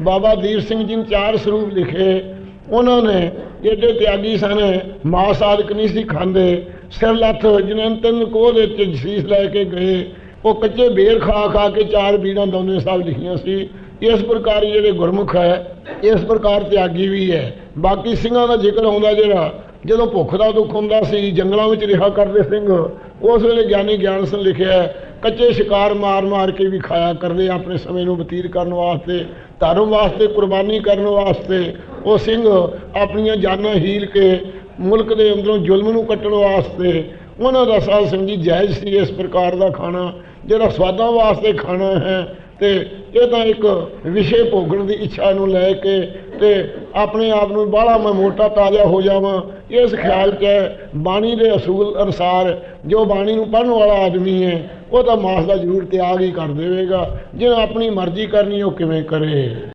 ਬਾਬਾ ਦੀਪ ਸਿੰਘ ਜੀ ਨੇ ਚਾਰ ਸਰੂਪ ਲਿਖੇ। ਉਹਨਾਂ ਨੇ ਜਿਹੜੇ ਤਿਆਗੀ ਸਨ, ਮਾਂ ਆਦਿਕ ਨਹੀਂ ਸੀ ਖਾਂਦੇ। ਸਿਰ ਲੱਥ ਜਿਨ੍ਹਾਂ ਨੇ ਤਿੰਨ ਕੋਹ ਦੇ ਵਿੱਚ ਲੈ ਕੇ ਗਏ। ਉਹ ਕੱਚੇ ਬੇਰ ਖਾ ਖਾ ਕੇ ਚਾਰ ਬੀੜਾਂ ਦੋਨੇ ਸਾਹਿਬ ਲਿਖੀਆਂ ਸੀ। ਇਸ ਪ੍ਰਕਾਰ ਜਿਹੜੇ ਗੁਰਮੁਖ ਹੈ, ਇਸ ਪ੍ਰਕਾਰ ਤਿਆਗੀ ਵੀ ਹੈ। ਬਾਕੀ ਸਿੰਘਾਂ ਦਾ ਜ਼ਿਕਰ ਆਉਂਦਾ ਜਿਹੜਾ, ਜਦੋਂ ਭੁੱਖ ਦਾ ਦੁੱਖ ਹੁੰਦਾ ਸੀ, ਜੰਗਲਾਂ ਵਿੱਚ ਰਿਹਾ ਕਰਦੇ ਸਿੰਘ, ਉਸ ਵੇਲੇ ਗਿਆਨੀ ਗਿਆਨ ਸਿੰਘ ਲਿਖਿਆ ਕੱਚੇ ਸ਼ਿਕਾਰ ਮਾਰ-ਮਾਰ ਕੇ ਵੀ ਖਾਇਆ ਕਰਦੇ ਆਪਣੇ ਸਮੇਂ ਨੂੰ ਬਤੀਤ ਕਰਨ ਵਾਸਤੇ ਧਰਮ ਵਾਸਤੇ ਕੁਰਬਾਨੀ ਕਰਨ ਵਾਸਤੇ। ਉਹ ਸਿੰਘ ਆਪਣੀਆਂ ਜਾਨਾਂ ਹੀਲ ਕੇ ਮੁਲਕ ਦੇ ਅੰਦਰੋਂ ਜ਼ੁਲਮ ਨੂੰ ਕੱਟਣ ਵਾਸਤੇ ਉਹਨਾਂ ਦਾ ਸਾਧ ਸੰਗੀ ਜਾਇਜ਼ ਸੀ ਇਸ ਪ੍ਰਕਾਰ ਦਾ ਖਾਣਾ ਜਿਹੜਾ ਸਵਾਦਾਂ ਵਾਸਤੇ ਖਾਣਾ ਹੈ ਤੇ ਇਹ ਤਾਂ ਇੱਕ ਵਿਸ਼ੇ ਭੋਗਣ ਦੀ ਇੱਛਾ ਨੂੰ ਲੈ ਕੇ ਤੇ ਆਪਣੇ ਆਪ ਨੂੰ ਬਾਹਲਾ ਮੈਂ ਮੋਟਾ ਤਾਜ਼ਾ ਹੋ ਜਾਵਾਂ ਇਸ ਖਿਆਲ 'ਚ ਹੈ, ਬਾਣੀ ਦੇ ਅਸੂਲ ਅਨੁਸਾਰ ਜੋ ਬਾਣੀ ਨੂੰ ਪੜ੍ਹਨ ਵਾਲਾ ਆਦਮੀ ਹੈ ਉਹ ਤਾਂ ਮਾਸ ਦਾ ਜ਼ਰੂਰ ਤਿਆਗ ਹੀ ਕਰ ਦੇਵੇਗਾ। ਜਿਹਨੇ ਆਪਣੀ ਮਰਜ਼ੀ ਕਰਨੀ, ਉਹ ਕਿਵੇਂ ਕਰੇ?